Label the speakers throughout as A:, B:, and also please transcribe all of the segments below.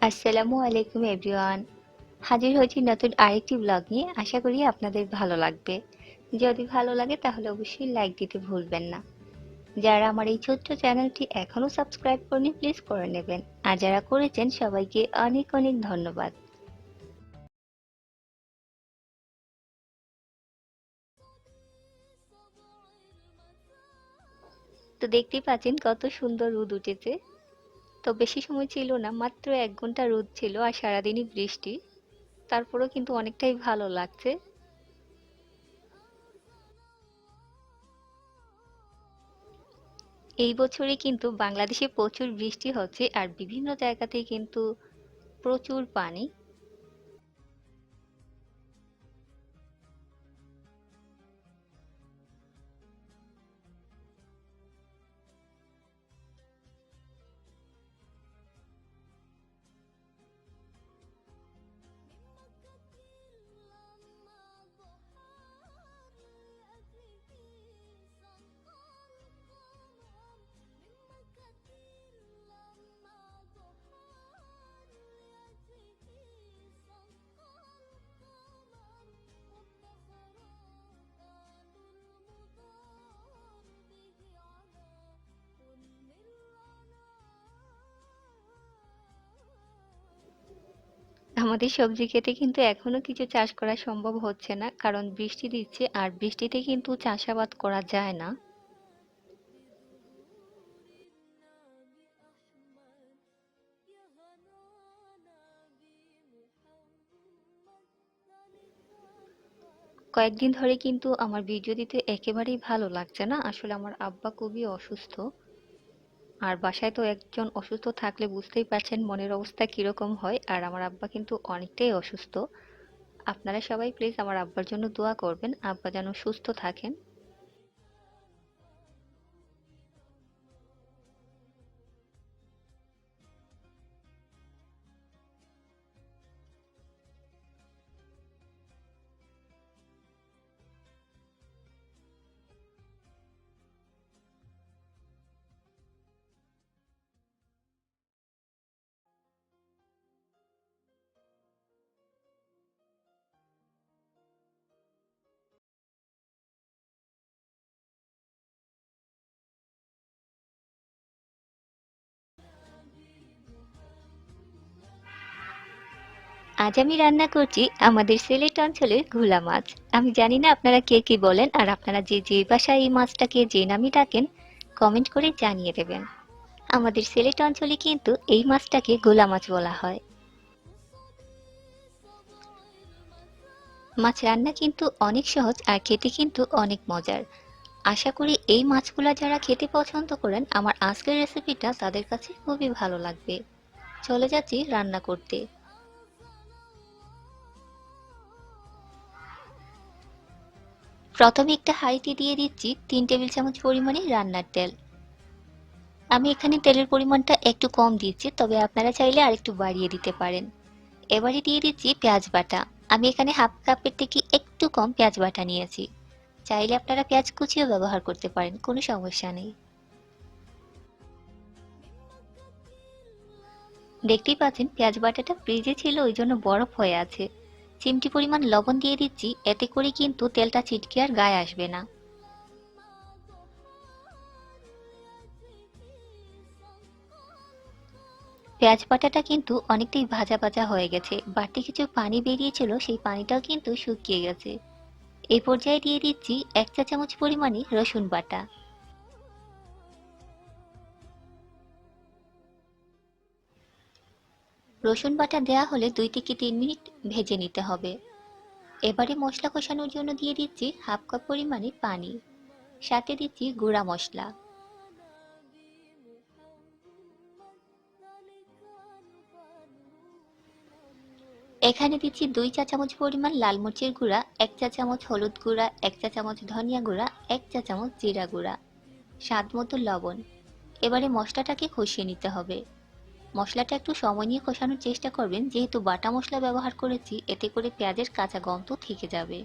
A: আসসালামু আলাইকুম এভরিওয়ান। হাজির হয়েছি নতুন আরেকটি ব্লগ নিয়ে আশা করি আপনাদের ভালো লাগবে। যদি ভালো লাগে তাহলে অবশ্যই লাইক দিতে ভুলবেন না। যারা আমার এই ছোট্ট চ্যানেলটি এখনও সাবস্ক্রাইব করেনি প্লিজ করে নেবেন। আর যারা করেছেন, সবাইকে অনেক অনেক ধন্যবাদ। তো দেখতেই পাচ্ছেন কত সুন্দর রোদ উঠেছে। তো বেশি সময় ছিল না, মাত্র এক ঘণ্টা রোদ ছিল আর সারাদিনই বৃষ্টি। তারপরেও কিন্তু অনেকটাই ভালো লাগছে। এই বছরে কিন্তু বাংলাদেশে প্রচুর বৃষ্টি হচ্ছে আর বিভিন্ন জায়গাতেই কিন্তু প্রচুর পানি। আমাদের সবজি ক্ষেতে কিন্তু এখনও কিছু চাষ করা সম্ভব হচ্ছে না, কারণ বৃষ্টি দিচ্ছে আর বৃষ্টিতে কিন্তু চাষাবাদ করা যায় না। কয়েকদিন ধরে কিন্তু আমার ভিডিও দিতে একেবারেই ভালো লাগছে না, আসলে আমার আব্বা খুবই অসুস্থ। আর বাসায় তো একজন অসুস্থ থাকলে বুঝতেই পারছেন মনের অবস্থা কীরকম হয়, আর আমার আব্বা কিন্তু অনেকটাই অসুস্থ। আপনারা সবাই প্লিজ আমার আব্বার জন্য দোয়া করবেন, আব্বা যেন সুস্থ থাকেন। আজ আমি রান্না করছি আমাদের সিলেট অঞ্চলের ঘোলা মাছ। আমি জানি না আপনারা কে কি বলেন আর আপনারা যে যে বাসায় এই মাছটাকে যে নামে ডাকেন কমেন্ট করে জানিয়ে দেবেন। আমাদের সিলেট অঞ্চলে কিন্তু এই মাছটাকে গোলা মাছ বলা হয়। মাছ রান্না কিন্তু অনেক সহজ আর খেতে কিন্তু অনেক মজার। আশা করি এই মাছগুলা যারা খেতে পছন্দ করেন, আমার আজকের রেসিপিটা তাদের কাছে খুবই ভালো লাগবে। চলে যাচ্ছি রান্না করতে। প্রথমে একটা হাঁড়িতে দিয়ে দিচ্ছি তিন টেবিল চামচ পরিমাণে রান্নার তেল। আমি এখানে তেলের পরিমাণটা একটু কম দিচ্ছি, তবে আপনারা চাইলে আরেকটু বাড়িয়ে দিতে পারেন। এবারে দিয়ে দিচ্ছি পেঁয়াজ বাটা। আমি এখানে হাফ কাপের থেকে একটু কম পেঁয়াজ বাটা নিয়েছি। চাইলে আপনারা পেঁয়াজ কুচিও ব্যবহার করতে পারেন, কোনো সমস্যা নেই। দেখতেই পাচ্ছেন, পেঁয়াজ বাটাটা ফ্রিজে ছিল, ওই জন্য বরফ হয়ে আছে। চিমটি পরিমাণ লবণ দিয়ে দিচ্ছি, এতে করে কিন্তু তেলটা ছিটকে আর গায়ে আসবে না। পেঁয়াজ বাটাটা কিন্তু অনেকটাই ভাজা ভাজা হয়ে গেছে। বাড়তি কিছু পানি বেরিয়েছিল, সেই পানিটাও কিন্তু শুকিয়ে গেছে। এই পর্যায়ে দিয়ে দিচ্ছি এক চা চামচ পরিমাণে রসুন বাটা। রসুন বাটা দেওয়া হলে দুই থেকে তিন মিনিট ভেজে নিতে হবে। এবারে মশলা কষানোর জন্য দিয়ে দিচ্ছি হাফ কাপ পরিমাণে পানি, সাথে দিচ্ছি গুঁড়া মশলা। এখানে দিচ্ছি দুই চা চামচ পরিমাণ লাল মরিচের গুঁড়া, এক চা চামচ হলুদ গুঁড়া, এক চা চামচ ধনিয়া গুঁড়া, এক চা চামচ জিরা গুঁড়া, স্বাদ মতো লবণ। এবারে মশলাটাকে কষিয়ে নিতে হবে। মশলাটা একটু সময় নিয়ে কষানোর চেষ্টা করবেন। যেহেতু বাটা মশলা ব্যবহার করেছি, এতে করে পেঁয়াজের কাঁচা গন্ধ থেকে যাবে।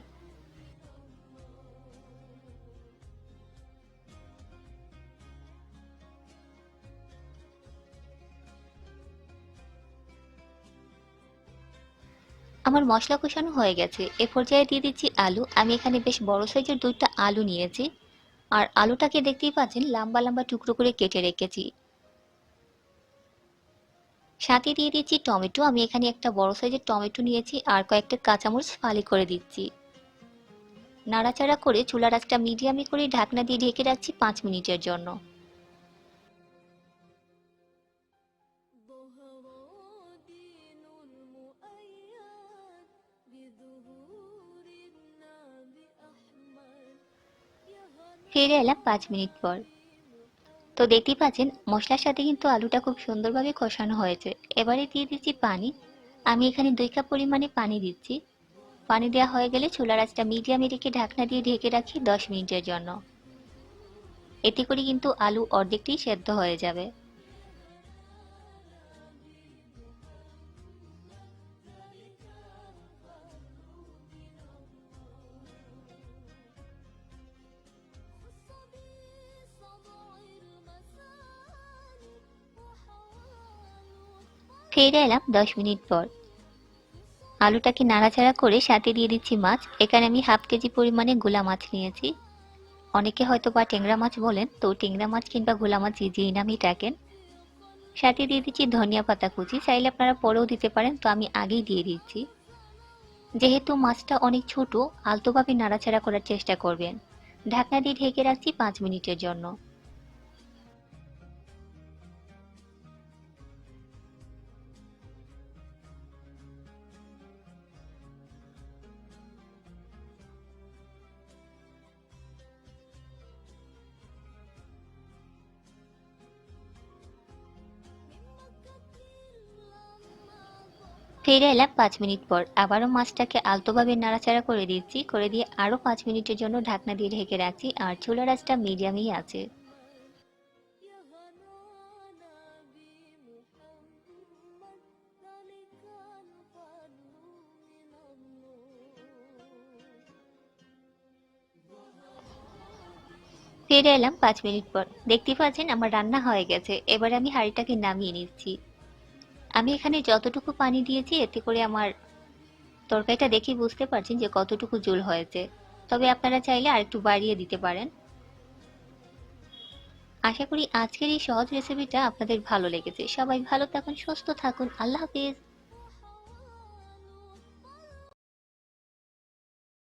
A: আমার মশলা কষানো হয়ে গেছে। এ পর্যায়ে দিয়ে দিচ্ছি আলু। আমি এখানে বেশ বড় সাইজের দুইটা আলু নিয়েছি। আর আলুটাকে দেখতেই পাচ্ছেন, লম্বা লম্বা টুকরো করে কেটে রেখেছি। সাথে দিয়ে দিচ্ছি টমেটো। আমি এখানে একটা বড় সাইজের টমেটো নিয়েছি আর কয়েকটা কাঁচামরিচ ফালি করে দিচ্ছি। নাড়াচাড়া করে চুলার একটা মিডিয়ামে করে ঢাকনা দিয়ে ঢেকে রাখছি পাঁচ মিনিটের জন্য। ফিরে এলাম পাঁচ মিনিট পর। তো দেখতেই পাচ্ছেন, মশলার সাথে কিন্তু আলুটা খুব সুন্দরভাবে কষানো হয়েছে। এবারে দিয়ে দিচ্ছি পানি। আমি এখানে দুই কাপ পরিমাণে পানি দিচ্ছি। পানি দেওয়া হয়ে গেলে চুলার আঁচটা মিডিয়ামে রেখে ঢাকনা দিয়ে ঢেকে রাখি দশ মিনিটের জন্য। এতে করে কিন্তু আলু অর্ধেকটি সেদ্ধ হয়ে যাবে। ফিরে এলাম দশ মিনিট পর। আলুটাকে নাড়াচাড়া করে সাথে দিয়ে দিচ্ছি মাছ। এখানে আমি হাফ কেজি পরিমাণে গোলা মাছ নিয়েছি। অনেকে হয়তো বা টেংরা মাছ বলেন, তো টেংরা মাছ কিংবা গুলা মাছ যেই নামই ডাকেন। সাথে দিয়ে দিচ্ছি ধনিয়া পাতা কুচি। চাইলে আপনারা পরেও দিতে পারেন, তো আমি আগেই দিয়ে দিচ্ছি। যেহেতু মাছটা অনেক ছোট, আলতোভাবে নাড়াচাড়া করার চেষ্টা করবেন। ঢাকনা দিয়ে ঢেকে রাখছি পাঁচ মিনিটের জন্য। ফিরে এলাম পাঁচ মিনিট পর। আবারও মাছটাকে আলতোভাবে নাড়াচাড়া করে দিচ্ছি, করে দিয়ে আরও পাঁচ মিনিটের জন্য ঢাকনা দিয়ে ঢেকে রাখছি আর চুলা রাসটা মিডিয়ামই আছে। ফিরে এলাম পাঁচ মিনিট পর। দেখতে পাচ্ছেন আমার রান্না হয়ে গেছে। এবার আমি হাঁড়িটাকে নামিয়ে নিচ্ছি। আমি এখানে যতটুকু পানি দিয়েছি, এতে করে আমার তরকারিটা দেখে বুঝতে পারছেন যে কতটুকু জোল হয়েছে। তবে আপনারা চাইলে আর একটু বাড়িয়ে দিতে পারেন। আশা করি আজকের এই সহজ রেসিপিটা আপনাদের ভালো লেগেছে। সবাই ভালো থাকুন, সুস্থ থাকুন। আল্লাহ হাফিজ।